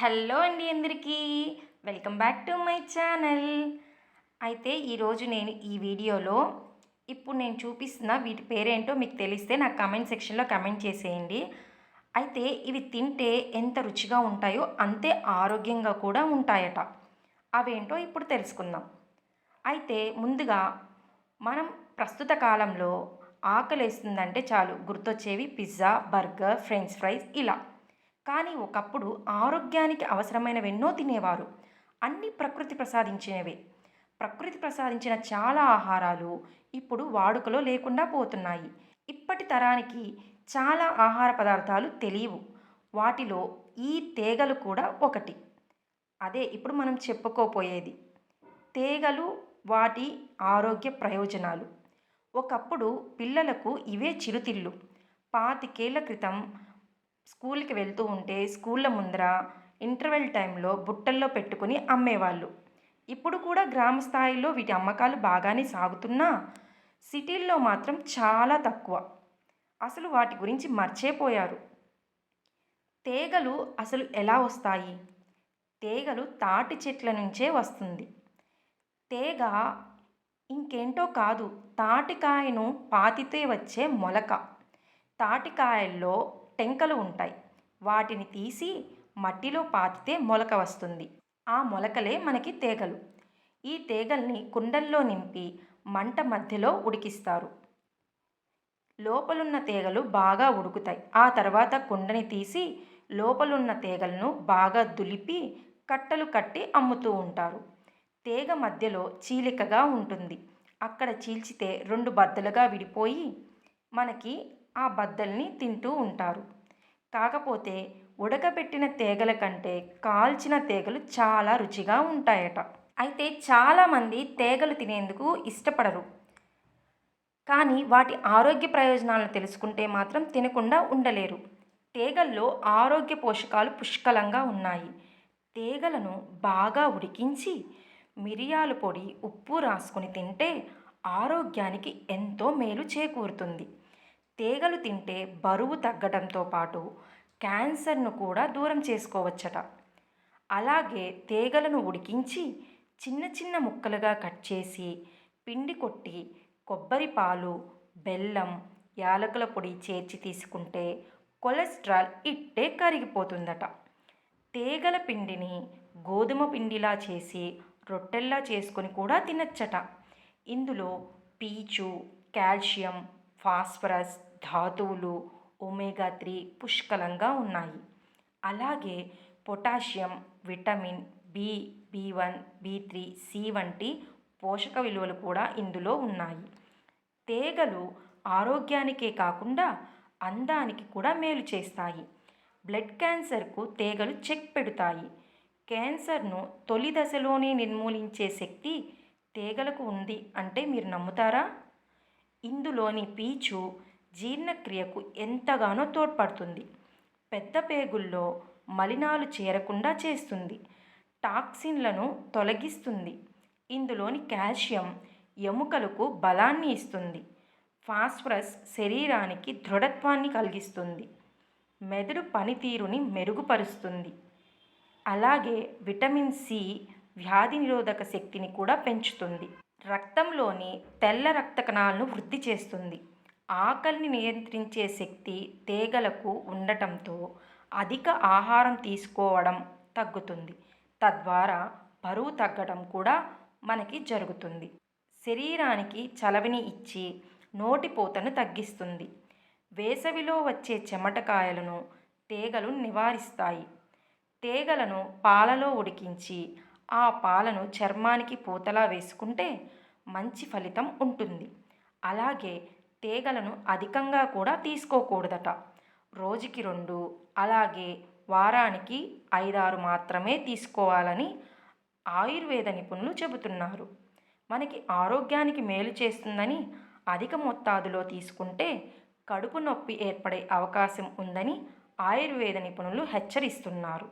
Hello అండి అందరికీ. Welcome back to my channel. అయితే ఈరోజు నేను ఈ వీడియోలో ఇప్పుడు నేను చూపిస్తున్న వీటి పేరేంటో మీకు తెలిస్తే నాకు కమెంట్ సెక్షన్లో కమెంట్ చేసేయండి. అయితే ఇవి తింటే ఎంత రుచిగా ఉంటాయో అంతే ఆరోగ్యంగా కూడా ఉంటాయట. అవేంటో ఇప్పుడు తెలుసుకుందాం. అయితే ముందుగా మనం ప్రస్తుత కాలంలో ఆకలేస్తుందంటే చాలు గుర్తొచ్చేవి పిజ్జా బర్గర్ ఫ్రెంచ్ ఫ్రైస్ ఇలా. కానీ ఒకప్పుడు ఆరోగ్యానికి అవసరమైనవి ఎన్నో తినేవారు. అన్ని ప్రకృతి ప్రసాదించినవే. ప్రకృతి ప్రసాదించిన చాలా ఆహారాలు ఇప్పుడు వాడుకలో లేకుండా పోతున్నాయి. ఇప్పటి తరానికి చాలా ఆహార పదార్థాలు తెలియవు. వాటిలో ఈ తీగలు కూడా ఒకటి. అదే ఇప్పుడు మనం చెప్పుకోపోయేది. తీగలు వాటి ఆరోగ్య ప్రయోజనాలు. ఒకప్పుడు పిల్లలకు ఇవే చిరుతిళ్ళు. పాతికేళ్ళ క్రితం స్కూల్కి వెళ్తూ ఉంటే స్కూళ్ళ ముందర ఇంటర్వెల్ టైంలో బుట్టల్లో పెట్టుకుని అమ్మేవాళ్ళు. ఇప్పుడు కూడా గ్రామ స్థాయిలో వీటి అమ్మకాలు బాగానే సాగుతున్నా సిటీల్లో మాత్రం చాలా తక్కువ. అసలు వాటి గురించి మర్చేపోయారు. తీగలు అసలు ఎలా వస్తాయి? తీగలు తాటి చెట్ల నుంచే వస్తుంది. తీగ ఇంకేంటో కాదు తాటికాయను పాతితే వచ్చే మొలక. తాటికాయల్లో టెంకలు ఉంటాయి. వాటిని తీసి మట్టిలో పాతితే మొలక వస్తుంది. ఆ మొలకలే మనకి తీగలు. ఈ తీగల్ని కుండల్లో నింపి మంట మధ్యలో ఉడికిస్తారు. లోపలున్న తీగలు బాగా ఉడుకుతాయి. ఆ తర్వాత కుండని తీసి లోపలున్న తీగలను బాగా దులిపి కట్టలు కట్టి అమ్ముతూ ఉంటారు. తీగ మధ్యలో చీలికగా ఉంటుంది. అక్కడ చీల్చితే రెండు బద్దలుగా విడిపోయి మనకి ఆ బద్దల్ని తింటూ ఉంటారు. కాకపోతే ఉడకబెట్టిన తీగల కంటే కాల్చిన తీగలు చాలా రుచిగా ఉంటాయట. అయితే చాలామంది తీగలు తినేందుకు ఇష్టపడరు. కానీ వాటి ఆరోగ్య ప్రయోజనాలను తెలుసుకుంటే మాత్రం తినకుండా ఉండలేరు. తీగల్లో ఆరోగ్య పోషకాలు పుష్కలంగా ఉన్నాయి. తీగలను బాగా ఉడికించి మిరియాల పొడి ఉప్పు రాసుకొని తింటే ఆరోగ్యానికి ఎంతో మేలు చేకూరుతుంది. తీగలు తింటే బరువు తగ్గడంతో పాటు క్యాన్సర్ను కూడా దూరం చేసుకోవచ్చట. అలాగే తీగలను ఉడికించి చిన్న చిన్న ముక్కలుగా కట్ చేసి పిండి కొట్టి కొబ్బరి పాలు బెల్లం యాలకుల పొడి చేర్చి తీసుకుంటే కొలెస్ట్రాల్ ఇట్టే కరిగిపోతుందట. తీగల పిండిని గోధుమ పిండిలా చేసి రొట్టెల్లా చేసుకొని కూడా తినచ్చట. ఇందులో పీచు కాల్షియం ఫాస్ఫరస్ ధాతువులు ఒమేగా త్రీ పుష్కలంగా ఉన్నాయి. అలాగే potassium vitamin B B one B three C వంటి పోషక విలువలు కూడా ఇందులో ఉన్నాయి. తీగలు ఆరోగ్యానికే కాకుండా అందానికి కూడా మేలు చేస్తాయి. బ్లడ్ క్యాన్సర్కు తీగలు చెక్ పెడతాయి. క్యాన్సర్ను తొలి దశలోనే నిర్మూలించే శక్తి తీగలకు ఉంది అంటే మీరు నమ్ముతారా? ఇందులోని పీచు జీర్ణక్రియకు ఎంతగానో తోడ్పడుతుంది. పెద్ద పేగుల్లో మలినాలు చేరకుండా చేస్తుంది. టాక్సిన్లను తొలగిస్తుంది. ఇందులోని కాల్షియం ఎముకలకు బలాన్ని ఇస్తుంది. ఫాస్ఫరస్ శరీరానికి దృఢత్వాన్ని కలిగిస్తుంది. మెదడు పనితీరుని మెరుగుపరుస్తుంది. అలాగే విటమిన్ సి వ్యాధి నిరోధక శక్తిని కూడా పెంచుతుంది. రక్తంలోని తెల్ల రక్త కణాలను వృద్ధి చేస్తుంది. ఆకలిని నియంత్రించే శక్తి తీగలకు ఉండటంతో అధిక ఆహారం తీసుకోవడం తగ్గుతుంది. తద్వారా బరువు తగ్గడం కూడా మనకి జరుగుతుంది. శరీరానికి చలవిని ఇచ్చి నోటిపోతను తగ్గిస్తుంది. వేసవిలో వచ్చే చెమటకాయలను తీగలు నివారిస్తాయి. తీగలను పాలలో ఉడికించి ఆ పాలను చర్మానికి పూతలా వేసుకుంటే మంచి ఫలితం ఉంటుంది. అలాగే తీగలను అధికంగా కూడా తీసుకోకూడదట. రోజుకి రెండు అలాగే వారానికి ఐదారు మాత్రమే తీసుకోవాలని ఆయుర్వేద నిపుణులు చెబుతున్నారు. మనకి ఆరోగ్యానికి మేలు చేస్తుందని అధిక మొత్తాదులో తీసుకుంటే కడుపు నొప్పి ఏర్పడే అవకాశం ఉందని ఆయుర్వేద నిపుణులు హెచ్చరిస్తున్నారు.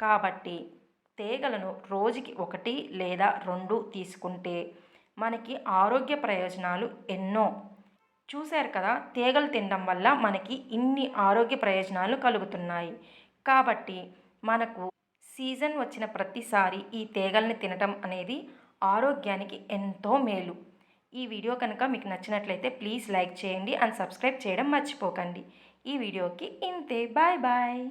కాబట్టి తీగలను రోజుకి ఒకటి లేదా రెండు తీసుకుంటే మనకి ఆరోగ్య ప్రయోజనాలు ఎన్నో చూశారు కదా తీగలు తినడం వల్ల మనకి ఇన్ని ఆరోగ్య ప్రయోజనాలు కలుగుతున్నాయి. కాబట్టి మనకు సీజన్ వచ్చిన ప్రతిసారి ఈ తీగల్ని తినటం అనేది ఆరోగ్యానికి ఎంతో మేలు. ఈ వీడియో కనుక మీకు నచ్చినట్లయితే ప్లీజ్ లైక్ చేయండి అండ్ సబ్స్క్రైబ్ చేయడం మర్చిపోకండి. ఈ వీడియోకి ఇంతే. Bye bye.